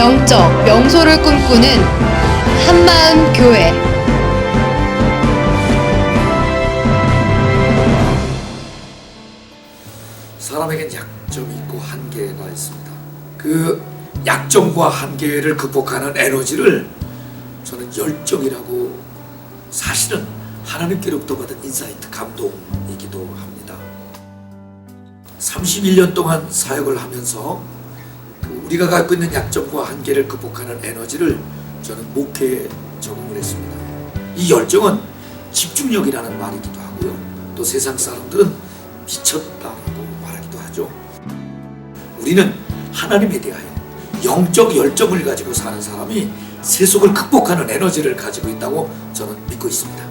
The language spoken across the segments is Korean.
영적 명소를 꿈꾸는 한마음 교회. 사람에겐 약점이 있고 한계가 있습니다. 그 약점과 한계를 극복하는 에너지를 저는 열정이라고 사실은 하나님께로부터 받은 인사이트 감동이기도 합니다. 31년 동안 사역을 하면서 그 우리가 갖고 있는 약점과 한계를 극복하는 에너지를 저는 목회에 적용을 했습니다. 이 열정은 집중력이라는 말이기도 하고요. 또 세상 사람들은 미쳤다고 말하기도 하죠. 우리는 하나님에 대하여 영적 열정을 가지고 사는 사람이 세속을 극복하는 에너지를 가지고 있다고 저는 믿고 있습니다.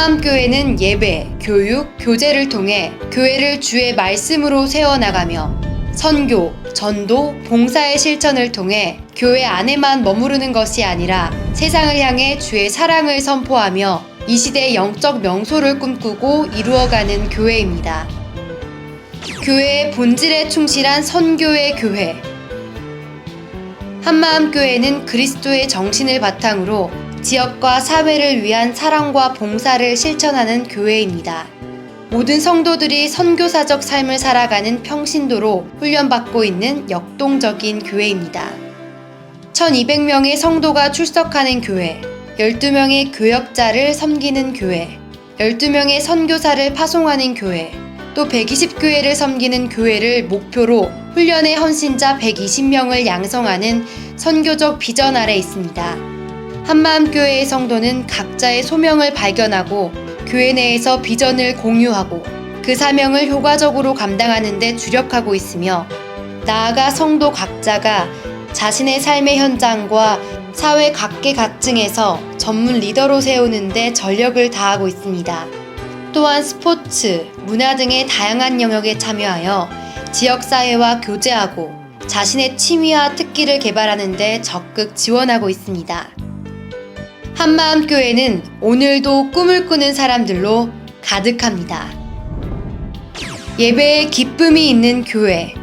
한마음 교회는 예배, 교육, 교제를 통해 교회를 주의 말씀으로 세워나가며 선교, 전도, 봉사의 실천을 통해 교회 안에만 머무르는 것이 아니라 세상을 향해 주의 사랑을 선포하며 이 시대의 영적 명소를 꿈꾸고 이루어가는 교회입니다. 교회의 본질에 충실한 선교의 교회. 한마음 교회는 그리스도의 정신을 바탕으로 지역과 사회를 위한 사랑과 봉사를 실천하는 교회입니다. 모든 성도들이 선교사적 삶을 살아가는 평신도로 훈련받고 있는 역동적인 교회입니다. 1200명의 성도가 출석하는 교회, 12명의 교역자를 섬기는 교회, 12명의 선교사를 파송하는 교회, 또 120교회를 섬기는 교회를 목표로 훈련의 헌신자 120명을 양성하는 선교적 비전 아래 있습니다. 한마음교회의 성도는 각자의 소명을 발견하고 교회 내에서 비전을 공유하고 그 사명을 효과적으로 감당하는 데 주력하고 있으며 나아가 성도 각자가 자신의 삶의 현장과 사회 각계각층에서 전문 리더로 세우는데 전력을 다하고 있습니다. 또한 스포츠, 문화 등의 다양한 영역에 참여하여 지역사회와 교제하고 자신의 취미와 특기를 개발하는 데 적극 지원하고 있습니다. 한마음교회는 오늘도 꿈을 꾸는 사람들로 가득합니다. 예배에 기쁨이 있는 교회.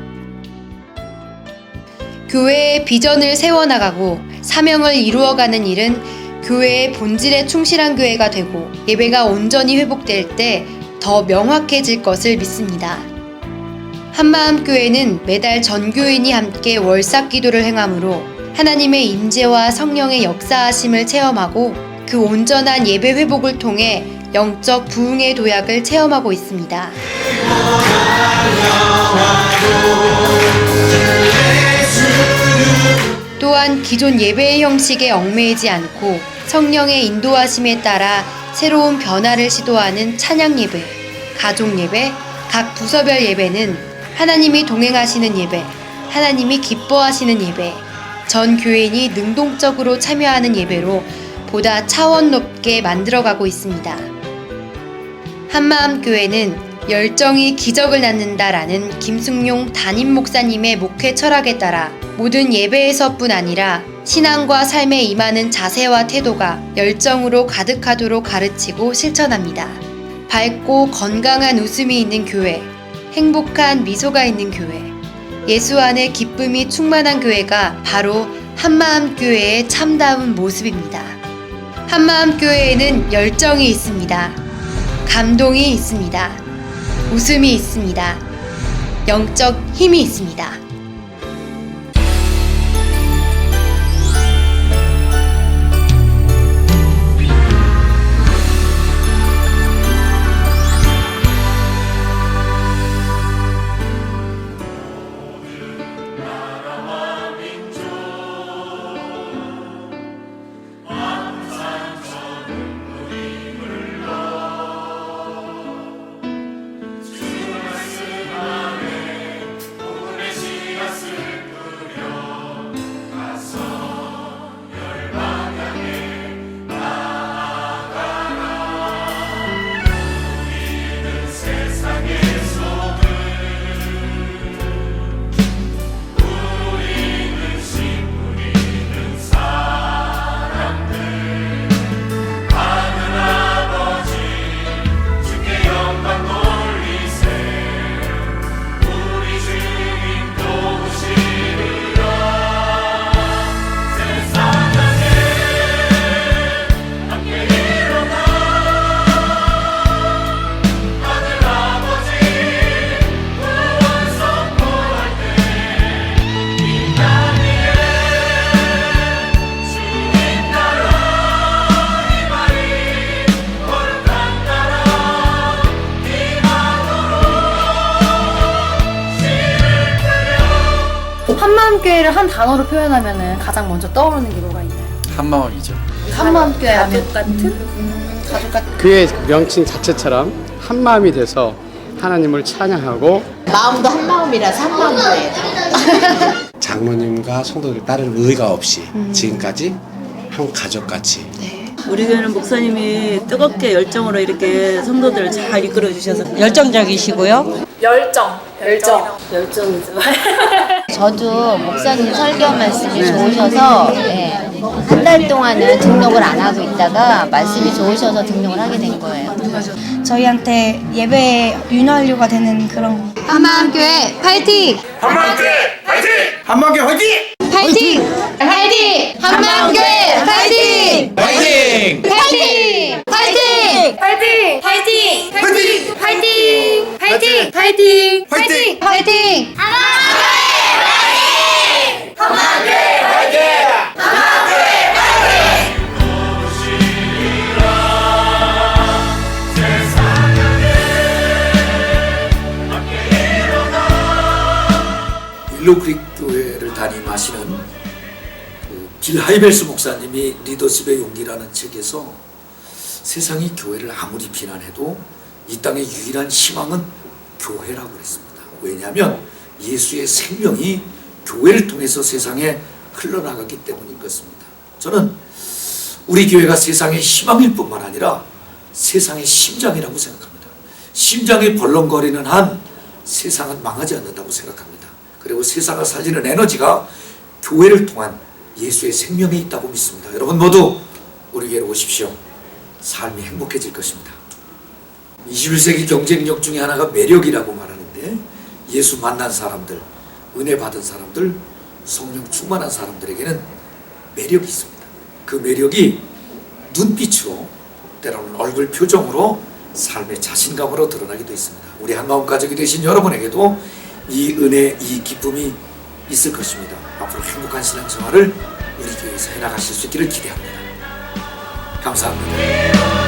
교회의 비전을 세워나가고 사명을 이루어가는 일은 교회의 본질에 충실한 교회가 되고 예배가 온전히 회복될 때 더 명확해질 것을 믿습니다. 한마음교회는 매달 전교인이 함께 월삭 기도를 행함으로 하나님의 임재와 성령의 역사하심을 체험하고 그 온전한 예배 회복을 통해 영적 부흥의 도약을 체험하고 있습니다. 또한 기존 예배의 형식에 얽매이지 않고 성령의 인도하심에 따라 새로운 변화를 시도하는 찬양 예배, 가족 예배, 각 부서별 예배는 하나님이 동행하시는 예배, 하나님이 기뻐하시는 예배, 전 교인이 능동적으로 참여하는 예배로 보다 차원 높게 만들어가고 있습니다. 한마음 교회는 열정이 기적을 낳는다라는 김승용 담임 목사님의 목회 철학에 따라 모든 예배에서뿐 아니라 신앙과 삶에 임하는 자세와 태도가 열정으로 가득하도록 가르치고 실천합니다. 밝고 건강한 웃음이 있는 교회, 행복한 미소가 있는 교회, 예수 안에 기쁨이 충만한 교회가 바로 한마음 교회의 참다운 모습입니다. 한마음 교회에는 열정이 있습니다. 감동이 있습니다. 웃음이 있습니다. 영적 힘이 있습니다. 한마음교회를 한 단어로 표현하면은 가장 먼저 떠오르는 게 뭐가 있나요? 한마음이죠. 한마음교회 하면 가족 같은? 음, 가족 같은 그의 명칭 자체처럼 한 마음이 돼서 하나님을 찬양하고 마음도 한 마음이라서 한 마음이에요. 장로님과 성도들 다른 의가 없이 지금까지 한 가족같이 우리 교회는 목사님이 뜨겁게 열정으로 이렇게 성도들을 잘 이끌어 주셔서 열정적이시고요. 열정. 열정. 열정이죠. 저도 목사님 설교 말씀이 좋으셔서 한달 동안은 등록을 안 하고 있다가 말씀이 좋으셔서 등록을 하게 된 거예요. 저희한테 예배에 윤활유가 되는 그런 한마음교회 파이팅! 한마음교회 화이팅! 한마음교회 화이팅! 파이팅! 파이팅! 한마음교회 파이팅! 화이팅! 파이팅! 파이팅! 파이팅! 파이팅! 화이팅! 파이팅! 파이팅! 파이팅! 화이팅! 파이팅! 일로크릭 교회를 담임하시는 그 빌 하이벨스 목사님이 리더십의 용기라는 책에서 세상이 교회를 아무리 비난해도 이 땅의 유일한 희망은 교회라고 그랬습니다. 왜냐하면 예수의 생명이 교회를 통해서 세상에 흘러나갔기 때문인 것입니다. 저는 우리 교회가 세상의 희망일 뿐만 아니라 세상의 심장이라고 생각합니다. 심장이 벌렁거리는 한 세상은 망하지 않는다고 생각합니다. 그리고 세상을 살리는 에너지가 교회를 통한 예수의 생명에 있다고 믿습니다. 여러분 모두 우리 교회로 오십시오. 삶이 행복해질 것입니다. 21세기 경쟁력 중에 하나가 매력이라고 말하는데 예수 만난 사람들, 은혜 받은 사람들, 성령 충만한 사람들에게는 매력이 있습니다. 그 매력이 눈빛으로 때로는 얼굴 표정으로 삶의 자신감으로 드러나기도 있습니다. 우리 한마음 가족이 되신 여러분에게도 이 은혜, 이 기쁨이 있을 것입니다. 앞으로 행복한 신앙생활을 우리 교회에서 해나가실 수 있기를 기대합니다. 감사합니다.